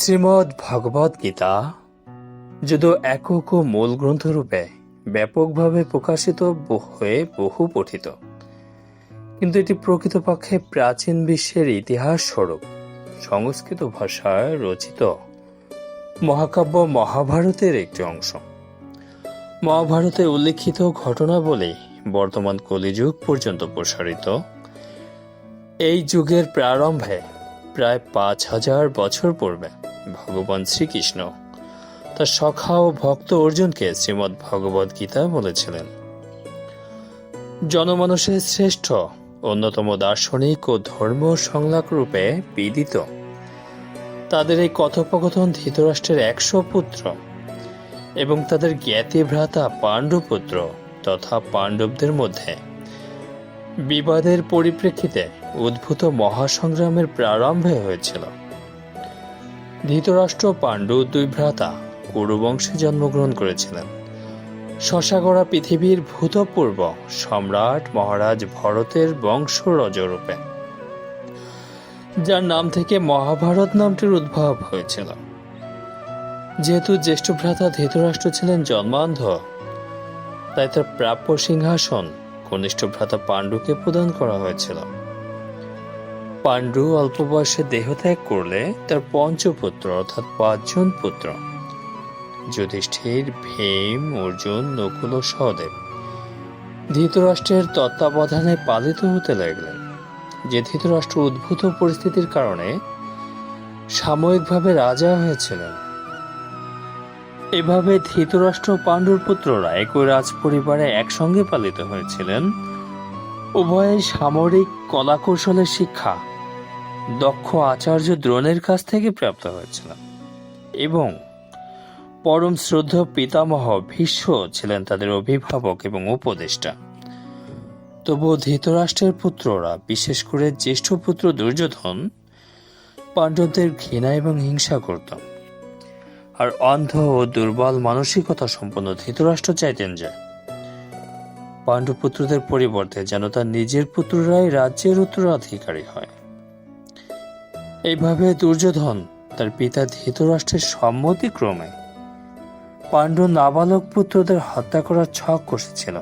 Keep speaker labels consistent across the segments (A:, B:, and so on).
A: শ্রীমদ্ ভগবদ গীতা যদিও একক ও মূল গ্রন্থরূপে ব্যাপকভাবে প্রকাশিত হয়ে বহু পঠিত কিন্তু এটি প্রকৃতপক্ষে প্রাচীন বিশ্বের ইতিহাস স্বরূপ। সংস্কৃত ভাষায় রচিত মহাকাব্য মহাভারতের একটি অংশ। মহাভারতে উল্লিখিত ঘটনাবলী বর্তমান কলিযুগ পর্যন্ত প্রসারিত। এই যুগের প্রারম্ভে প্রায় পাঁচ হাজার বছর পূর্বে ভগবান শ্রীকৃষ্ণ। তার সখা ও ভক্ত অর্জুনকে শ্রীমদ্ ভগবদ গীতা বলেছিলেন। জনমানুষের শ্রেষ্ঠ, অন্যতম দার্শনিক ও ধর্ম সংলাপ রূপে বিদিত তাদের এই কথোপকথন ধৃতরাষ্ট্রের একশো পুত্র এবং তাদের জ্ঞাতি ভ্রাতা পাণ্ডুপুত্র তথা পাণ্ডবদের মধ্যে বিবাদের পরিপ্রেক্ষিতে উদ্ভূত মহাসংগ্রামের প্রারম্ভে হয়েছিল। ধৃতরাষ্ট্র পাণ্ডু দুই ভ্রাতা কুরুবংশে জন্মগ্রহণ করেছিলেন। শশাগড়া পৃথিবীর ভূতপূর্ব সম্রাট মহারাজ ভরতের বংশরজরূপে যার নাম থেকে মহাভারত নামটির উদ্ভব হয়েছিল। যেহেতু জ্যেষ্ঠ ভ্রাতা ধৃতরাষ্ট্র ছিলেন জন্মান্ধ, তাই তার প্রাপ্য সিংহাসন কনিষ্ঠ ভ্রাতা পাণ্ডুকে প্রদান করা হয়েছিল। পাণ্ডু অল্প বয়সে দেহত্যাগ করলে তার পঞ্চপুত্র অর্থাৎ পাঁচজন পুত্র। যুধিষ্ঠির, ভীম, অর্জুন, নকুল ও সহদেব ধৃতরাষ্ট্রের তত্ত্বাবধানে পালিত হতে লাগলেন। যে ধৃতরাষ্ট্র উদ্ভূত পরিস্থিতির কারণে সাময়িকভাবে রাজা হয়েছিলেন। এভাবে ধৃতরাষ্ট্র পাণ্ডুর পুত্ররা একই রাজ পরিবারে একসঙ্গে পালিত হয়েছিলেন। উভয়ের সামরিক কলাকৌশলের শিক্ষা দক্ষ আচার্য দ্রোণের কাছ থেকে প্রাপ্ত হয়েছিল এবং পরম শ্রদ্ধ পিতামহ ভীষ্ম ছিলেন তাদের অভিভাবক এবং উপদেষ্টা। তবুও ধৃতরাষ্ট্রের পুত্ররা, বিশেষ করে জ্যেষ্ঠ পুত্র দুর্যোধন, পাণ্ডবদের ঘৃণা এবং হিংসা করত আর অন্ধ ও দুর্বল মানসিকতা সম্পন্ন ধৃতরাষ্ট্র চাইতেন যে, পাণ্ডুপুত্রদের পরিবর্তে যেন তার নিজের পুত্ররাই রাজ্যের উত্তরাধিকারী হয়। এইভাবে দুর্যোধন তার পিতা ধৃতরাষ্ট্রের সম্মতিক্রমে পাণ্ডু নাবালক পুত্রদের হত্যা করার ছক কষেছিল।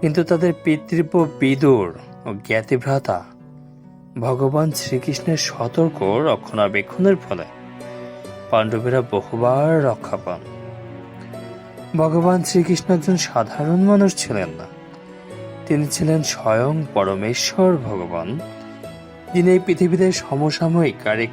A: কিন্তু তাদের পিতৃব্য বিদুর ও জ্ঞাতিভ্রাতা ভগবান শ্রীকৃষ্ণের সতর্ক রক্ষণাবেক্ষণের ফলে পাণ্ডবেরা বহুবার রক্ষা পান। ভগবান শ্রীকৃষ্ণ একজন সাধারণ মানুষ ছিলেন না। তিনি ছিলেন স্বয়ং পরমেশ্বর ভগবান এই পৃথিবীতে সমসাময়িক আরেক